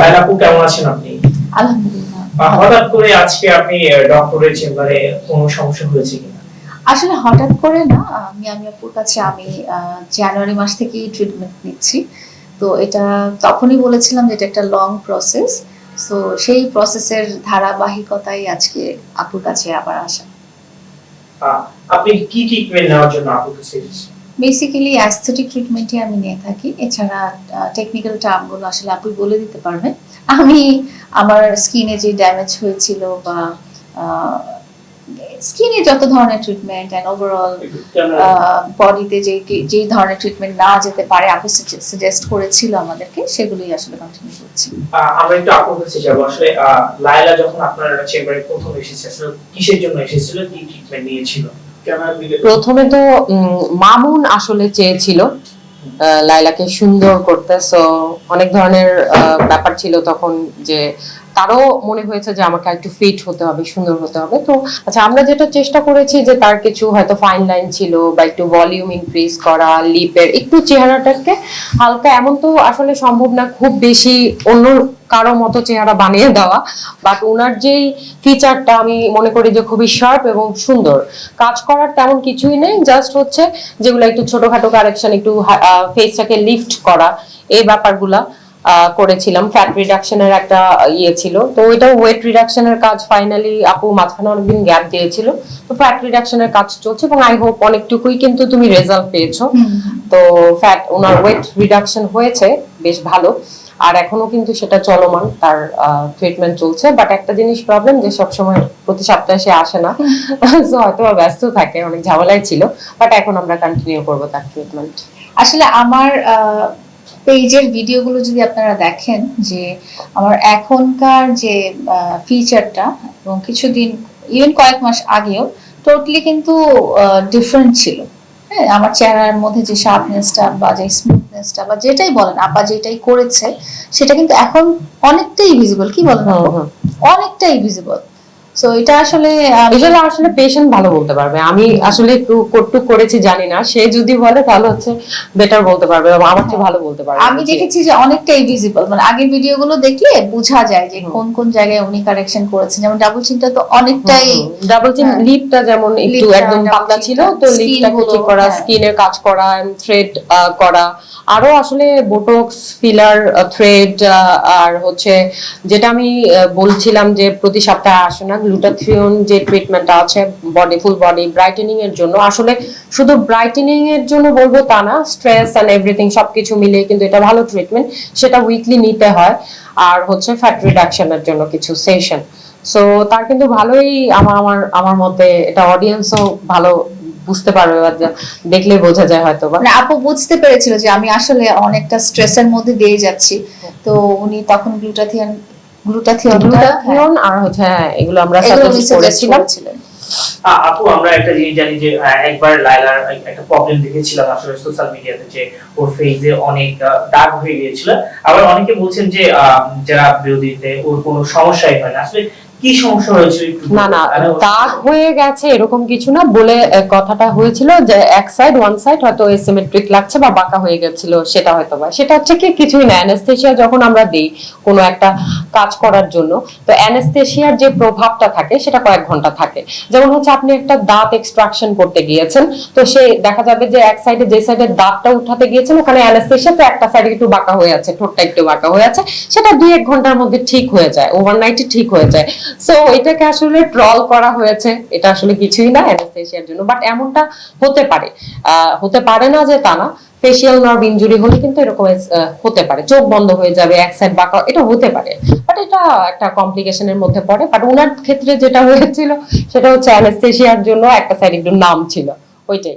লাইলা আপু কেমন আছেন আপনি? আলহামদুলিল্লাহ। হঠাৎ করে আজকে আপনি ডক্টরের চেম্বারে কোনো সমস্যা হয়েছে কিনা? আসলে হঠাৎ করে না আমি আমি আপুর কাছে আমি জানুয়ারি মাস থেকেই ট্রিটমেন্ট নিচ্ছি। তো এটা তখনই বলেছিলাম যে এটা একটা লং প্রসেস তো সেই প্রসেসের ধারাবাহিকতাই আজকে আপুর কাছে আবার আসা। আপনি কি ট্রিটমেন্ট নেওয়ার জন্য আপুর কাছে? বেসিক্যালি অ্যাস্থেটিক ট্রিটমেন্টই আমি নিয়ে থাকি। এছাড়া টেকনিক্যাল টার্মগুলো আসলে আপনি বলে দিতে পারবেন। আমি আমার স্কিনে যে ড্যামেজ হয়েছিল বা স্কিনে যত ধরনের ট্রিটমেন্ট অ্যান্ড ওভারঅল বডিতে যে যে ধরনের ট্রিটমেন্ট না যেতে পারে আপু সাজেস্ট করেছিল আমাদেরকে সেগুলোই আসলে কন্টিনিউ করছি। আমরা একটু আপুর কাছে যাব। আসলে লায়লা যখন আপনার চেম্বারে প্রথম এসেছে আসলে কিসের জন্য এসেছিল কি ট্রিটমেন্ট নিয়েছিল? প্রথমে তো মামুন আসলে চেয়েছিল লাইলাকে সুন্দর করতে। সো অনেক ধরনের ব্যাপার ছিল তখন যে তারও মনে হয়েছে যে আমাকে একটু ফিট হতে হবে, সুন্দর হতে হবে। তো আচ্ছা আমরা যেটা চেষ্টা করেছি যে তার কিছু হয়তো ফাইন লাইন ছিল বা একটু ভলিউম ইনক্রিজ করা লিপের একটু চেহারাটাকে হালকা, এমন তো আসলে সম্ভব না, খুব বেশি অন্য কারও মতো চেহারা বানিয়ে দেওয়া। বাট ওনার যেই ফিচারটা আমি মনে করি যে খুবই শার্প এবং সুন্দর। কাজ করার তেমন কিছুই নেই জাস্ট হচ্ছে যেগুলো একটু ছোটখাটো কারেকশন একটু ফেসটাকে লিফট করা। এই ব্যাপারগুলা করেছিলাম। ফ্যাট রিডাকশনের একটা ইয়ে ছিল। তো ওইটা ওয়েট রিডাকশনের কাজ ফাইনালি আপু মাঝখানে অনেকদিন গ্যাপ দিয়েছিল। তো ফ্যাট রিডাকশনের কাজ চলছে এবং আই হোপ অনেকটুকুই কিন্তু তুমি রেজাল্ট পেয়েছ। তো ফ্যাট ওনার ওয়েট রিডাকশন হয়েছে বেশ ভালো। আর এখনও কিন্তু সেটা চলমান, তার ট্রিটমেন্ট চলছে বাট একটা জিনিস প্রবলেম যে সবসময় প্রতি সপ্তাহে সে আসে না সো হয়তো ব্যস্ত থাকে, অনেক ঝামেলায় ছিল বাট এখন আমরা কন্টিনিউ করব তার ট্রিটমেন্ট আসলে আমার পেজের ভিডিওগুলো যদি আপনারা দেখেন, যে আমার এখনকার যে ফিচারটা এবং কিছুদিন ইভেন কয়েক মাস আগেও টোটালি কিন্তু ডিফারেন্ট ছিল। হ্যাঁ আমার চেহারার মধ্যে যে শার্পনেসটা বা যে স্মুথনেসটা বা যেটাই বলেন আপা যেটাই করেছে সেটা কিন্তু এখন অনেকটাই ভিজিবল কি বলেন আপু? অনেকটাই ভিজিবল সো এটা আসলে এগুলো আসলে পেশেন্ট ভালো বলতে পারবে। আমি আসলে একটু কটটুক করেছি জানি না। সে যদি বলে তাহলে হচ্ছে বেটার বলতে পারবে আমার চেয়ে ভালো বলতে পারবে। আমি দেখেছি যে অনেকটাই ভিজিবল মানে আগের ভিডিওগুলো দেখলে বোঝা যায় যে কোন কোন জায়গায় উনি কারেকশন করেছেন। যেমন ডাবল চিনটা তো অনেকটাই ডাবল চিন হ্যাঁ। লিপটা যেমন একটু একদম পাতলা ছিল তো লিপটাকে ঠিক করা হ্যাঁ। স্কিনের কাজ করা থ্রেড করা। আরও আসলে বোটক্স ফিলার থ্রেড আর হচ্ছে যেটা আমি বলছিলাম যে প্রতি সপ্তাহে আসে না গ্লুটাথিয়ন যে ট্রিটমেন্টটা আছে বডি ফুল বডি ব্রাইটেনিং এর জন্য, আসলে শুধু ব্রাইটেনিং এর জন্য বলব তা না স্ট্রেস এন্ড এভরিথিং সবকিছু মিলিয়ে কিন্তু এটা ভালো ট্রিটমেন্ট সেটা উইকলি নিতে হয়, আর হচ্ছে ফ্যাট রিডাকশনের জন্য কিছু সেশন সো তার কিন্তু ভালোই আমার আমার আমার মতে এটা অডিয়েন্সও ভালো বুঝতে পারবে বা দেখলেই বোঝা যায় হয়তো মানে আপু বুঝতে পেরেছিল যে আমি আসলে অনেকটা স্ট্রেসের মধ্যে দিয়ে যাচ্ছি। তো উনি তখন গ্লুটাথিয়ন গ্লুটাথিয়নটা গ্লুটাথিওন আর হচ্ছে হ্যাঁ, এগুলো আমরা সাজেস্ট করেছিলাম। আপু আমরা একটা জিনিস জানি যে একবার লাইলার একটা প্রবলেম দেখেছিলাম আসলে সোশ্যাল মিডিয়াতে যে ওর ফেসে অনেক দাগ হয়ে গিয়েছিল। আবার অনেকে বলছেন যে আহ, যারা বিরোধীতে ওর কোনো সমস্যাই হয় না। আসলে কি সমস্যা হয়েছিল না না দাগ হয়ে গেছে এরকম কিছু না বলে কথাটা হয়েছিল যে এক সাইড ওয়ান সাইড হয়তো এসিমেট্রিক লাগছে বা বাঁকা হয়ে গেছিল সেটা হয়তো বা। সেটা হচ্ছে কি কিছুই না অ্যানেস্থেশিয়া যখন আমরা দেই কোনো একটা কাজ করার জন্য তো অ্যানেস্থেশিয়ার যে প্রভাবটা থাকে সেটা কয়েক ঘণ্টা থাকে। যেমন হচ্ছে আপনি একটা দাঁত এক্সট্রাকশন করতে গিয়েছেন তো সে দেখা যাবে যে এক সাইডে যে সাইডে দাঁতটা উঠাতে গিয়েছেন ওখানে অ্যানেস্থেশিয়া তো একটা সাইডে একটু বাঁকা হয়ে আছে ঠোঁটটা একটু বাঁকা হয়ে আছে সেটা দুই এক ঘণ্টার মধ্যে ঠিক হয়ে যায় ওভারনাইটে ঠিক হয়ে যায়। সো এটাকে আসলে ট্রল করা হয়েছে। এটা আসলে কিছুই না, অ্যানেস্থেশিয়ার জন্য। বাট এমনটা হতে পারে। হতে পারে না যে তা না। ফেসিয়াল নার্ভ ইনজুরি হলে কিন্তু এরকম হতে পারে। চোখ বন্ধ হয়ে যাবে, এক সাইড বাঁকা এটা হতে পারে। বাট এটা একটা কমপ্লিকেশনের মধ্যে পড়ে। বাট ওনার ক্ষেত্রে যেটা হয়েছিল, সেটা হচ্ছে অ্যানেস্থেশিয়ার জন্য একটা সাইড একটু নাম ছিল। ওইটাই।